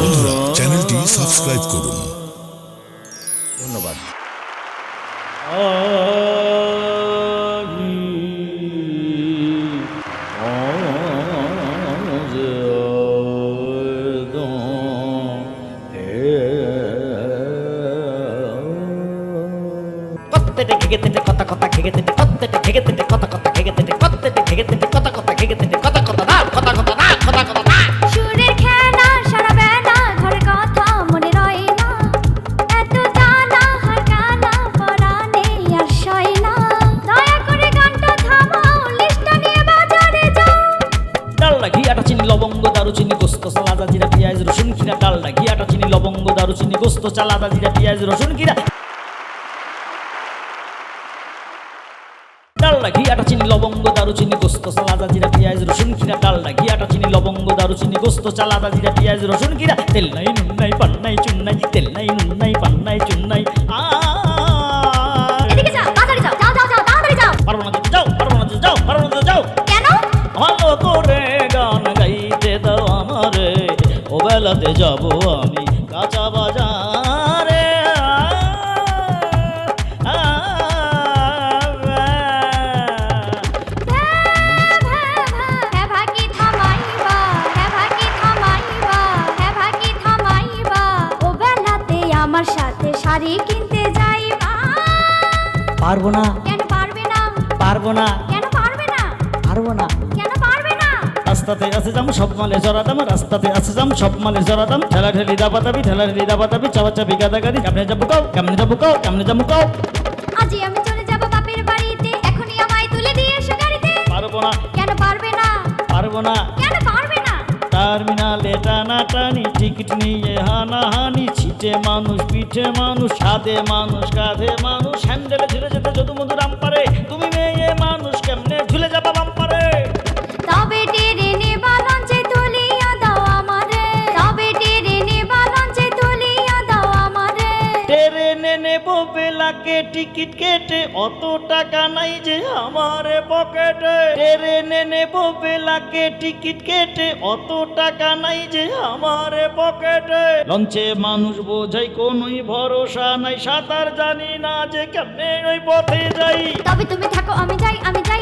বন্ধুরা চ্যানেলটি সাবস্ক্রাইব করুন ধন্যবাদ কত্তেটে ঘেগেতেটে কথা কথা ঘেগেতেটে কত্তেটে ঘেগেতেটে কথা কথা ঘেগেতেটে কত্তেটে ঘেগেতেটে কথা ডালডা ঘি আটা চিনি লবঙ্গ দারুচিনি গোস্ত সালাদা জিরা পেঁয়াজ রসুন খিরা ডালডা ঘি আটা চিনি লবঙ্গ দারুচিনি গোস্ত চালাদা জিরা পেঁয়াজ রসুন খিরা ডালডা ঘি আটা চিনি লবঙ্গ দারুচিনি গোস্ত সালাদা জিরা পেঁয়াজ রসুন খিরা ডালডা ঘি আটা চিনি লবঙ্গ দারুচিনি গোস্ত চালাদা জিরা পেঁয়াজ রসুন খিরা তেল নাই নুন নাই পান নাই চুন নাই তেল নাই নুন নাই পান নাই চুন নাই। আ পারব না যাও পারব না যাও পারব না যাও। কেন? ভালো করে ও বেলাতে যাব আমি। কাঁচা বাজারে। হ্যাঁ হ্যাঁ হ্যাঁ আমার সাথে শাড়ি কিনতে যাইবা। পারব না। কেন পারবে না? পারব না। কেন পারবে না? পারবে না। রাস্তাতে আছে যাম সব মালে জড়াতাম রাস্তাতে আছে যাম সব মালে জড়াতাম ঠেলা ঠেলি দাবা দাবি ঠেলা ঠেলি দাবা দাবি চাপা চাপি গাদা গাদি। কেমনে যাব কাও কেমনে যাব কাও কেমনে যাব কাও? আজই আমি চলে যাব বাপের বাড়িতে এখনই আমায় তুলে দিয়ে এসো গাড়িতে। পারব না। কেন পারবে না? পারব না। কেন পারবে না? টার্মিনালে টানা টানি টিকিট নিয়ে হানাহানি ছিটে মানুষ পিঠে মানুষ সাদে মানুষ কাঁধে মানুষ হ্যান্ডেলে ঝুলে নেব বেলাকে টিকিট কেটে, অত টাকা নাই যে আমার পকেটে। ট্রেনে নেব বেলাকে টিকিট কেটে, অত টাকা নাই যে আমার পকেটে। লঞ্চে মানুষ বোঝাই কোনোই ভরসা নাই, সাঁতার জানি না যে কেমনে ওই পথে যাই। তবে তুমি থাকো, আমি যাই আমি যাই